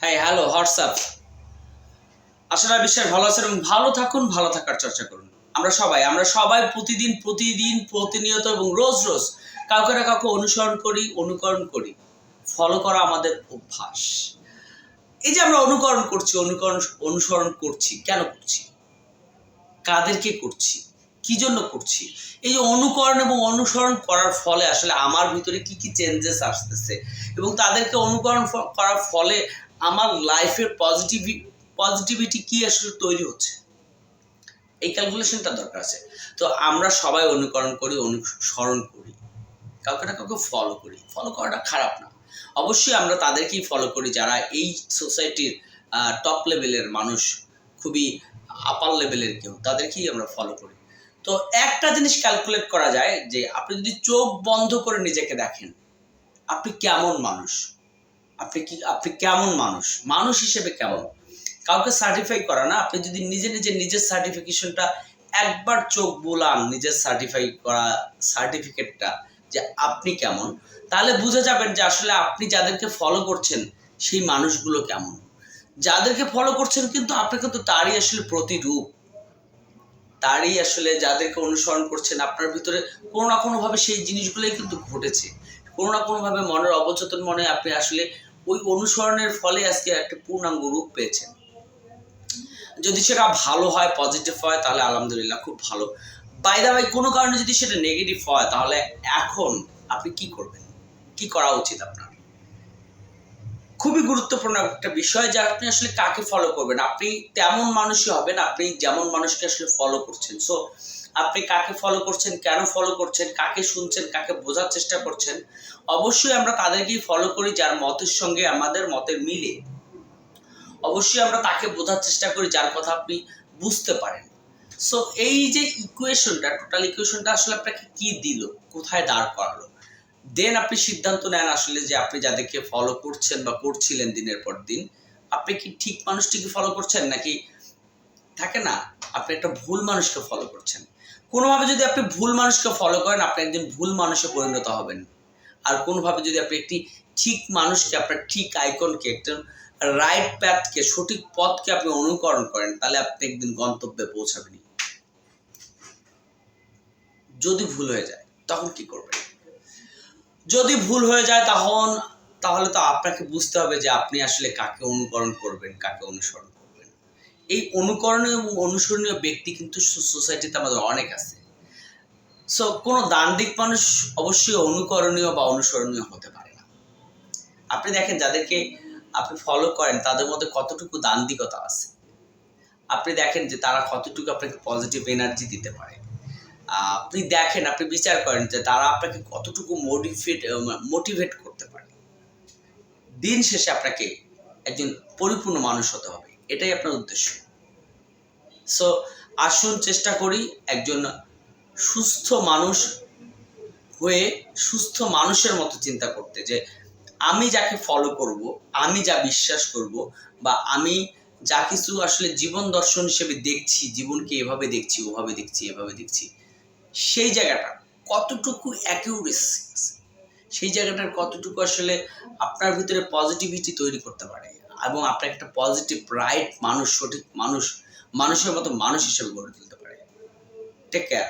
হ্যাঁ hello WhatsApp ভালো আছেন এবং ভালো থাকুন, ভালো থাকার চর্চা করুন। আমরা সবাই আমরা সবাই প্রতিদিন প্রতিদিন, প্রতিনিয়ত এবং রোজ রোজ কাউকে না কাউকে অনুসরণ করি, অনুকরণ করি। ফলো করা আমাদের অভ্যাস। এই যে আমরা অনুকরণ করছি, অনুকরণ, অনুসরণ করছি, কেন করছি? কাদেরকে করছি? কি জন্য করছি? এই যে অনুকরণ এবং অনুসরণ করার ফলে আসলে আমার ভিতরে কি কি চেঞ্জেস আসতেছে এবং তাদেরকে অনুকরণ করার ফলে আমার লাইফের পজিটিভি পজিটিভিটি কি আসলে তৈরি হচ্ছে? এই ক্যালকুলেশনটা দরকার আছে। তো আমরা সবাই অনুকরণ করি, অনুসরণ করি। কাউকে না কাউকে ফলো করি। ফলো করাটা খারাপ না। অবশ্যই আমরা তাদেরকেই ফলো করি যারা এই সোসাইটির টপ লেভেলের মানুষ, খুবই আপার লেভেলের কেউ। তাদেরকেই আমরা ফলো করি। তো একটা জিনিস ক্যালকুলেট করা যায় যে আপনি যদি চোখ বন্ধ করে নিজেকে দেখেন, আপনি কেমন মানুষ? আপনি কি, আপনি কেমন মানুষ? মানুষ হিসেবে কেমন? কাউকে সার্টিফাই করা না, আপনি যদি নিজে নিজে নিজের সার্টিফিকেশনটা একবার চোখ বোলান, নিজের সার্টিফাই করা সার্টিফিকেটটা যে আপনি কেমন, তাহলে বুঝে যাবেন যে আসলে আপনি যাদেরকে ফলো করছেন, সেই মানুষগুলো কেমন। যাদেরকে ফলো করছেন কিন্তু আপনি কিন্তু তারই আসলে প্রতিরূপ। তারই আসলে যাদেরকে অনুসরণ করছেন, আপনার ভিতরে কোনো না কোনোভাবে সেই জিনিসগুলোই কিন্তু ঘটেছে। কোনো না কোনোভাবে মনের অবচেতন মনে আপনি আসলে ওই অনুসরণের ফলে আজকে একটা পূর্ণাঙ্গ রূপ পেয়েছেন। যদি সেটা ভালো হয় পজিটিভ হয়, তাহলে আলহামদুলিল্লাহ খুব ভালো। বাই দা বাই কোনো কারণে যদি সেটা নেগেটিভ হয়, তাহলে এখন আপনি কি করবেন? কি করা উচিত আপনার? খুবই গুরুত্বপূর্ণ একটা বিষয় যে আপনি আসলে কাকে ফলো করবেন? আপনি তেমন মানুষই হবেন, আপনি যেমন মানুষকে আসলে ফলো করছেন। সো আপনি কাকে ফলো করছেন, কেন ফলো করছেন, কাকে শুনছেন, কাকে বোঝার চেষ্টা করছেন, অবশ্যই আমরা তাদেরকেই ফলো করি যার মতের সঙ্গে আমাদের মতের মিলে। অবশ্যই আমরা তাকে বোঝার চেষ্টা করি যার কথা আপনি বুঝতে পারেন। সো এই যে ইকুয়েশনটা টোটাল ইকুয়েশনটা আসলে আপনাকে কি দিল? কোথায় দাঁড় করালো? দেন আপনি সিদ্ধান্ত নেন আসলে যে আপনি যাদেরকে ফলো করছেন বা করছিলেন দিনের পর দিন, আপনি কি ঠিক মানুষটিকে ফলো করছেন? নাকি থাকে না, আপনি একটা ভুল মানুষকে ফলো করছেন। কোনোভাবে যদি আপনি ভুল মানুষকে ফলো করেন, আপনি একজন ভুল মানুষে পরিণত হবেন। আর কোনোভাবে যদি আপনি একটি ঠিক মানুষকে, আপনার ঠিক আইকনকে একজন রাইট প্যাথকে সঠিক পথকে আপনি অনুকরণ করেন, তাহলে আপনি একদিন গন্তব্যে পৌঁছাবেন যদি ভুল হয়ে যায়, তখন কি করবেন? যদি ভুল হয়ে যায় তখন, তাহলে তো আপনাকে বুঝতে হবে যে আপনি আসলে কাকে অনুকরণ করবেন, কাকে অনুসরণ করবেন। এই অনুকরণীয় এবং অনুসরণীয় ব্যক্তি কিন্তু সোসাইটিতে আমাদের অনেক আছে। সো কোনো দান্দিক মানুষ অবশ্যই অনুকরণীয় বা অনুসরণীয় হতে পারে না। আপনি দেখেন যাদেরকে আপনি ফলো করেন, তাদের মধ্যে কতটুকু দান্দিকতা আছে। আপনি দেখেন যে তারা কতটুকু আপনাকে পজিটিভ এনার্জি দিতে পারে। আপনি দেখেন, আপনি বিচার করেন যে তারা আপনাকে কতটুকু মোটিভেট মোটিভেট করতে পারে। দিন শেষে আপনাকে একজন পরিপূর্ণ মানুষ হতে হবে। এটাই আপনার উদ্দেশ্য। সো আসুন, চেষ্টা করি একজন সুস্থ মানুষ হয়ে সুস্থ মানুষের মতো চিন্তা করতে যে আমি যাকে ফলো করব, আমি যা বিশ্বাস করব বা আমি যা কিছু আসলে জীবন দর্শন হিসেবে দেখছি, জীবনকে এভাবে দেখছি, ওভাবে দেখছি, এভাবে দেখছি সেই জায়গাটা কতটুকু অ্যাকিউরেসি সেই জায়গাটার কতটুকু আসলে আপনার ভিতরে পজিটিভিটি তৈরি করতে পারে এবং আপনাকে একটা পজিটিভ রাইট মানুষ, সঠিক মানুষ, মানুষের মতো মানুষ হিসেবে গড়ে তুলতে পারে। Take care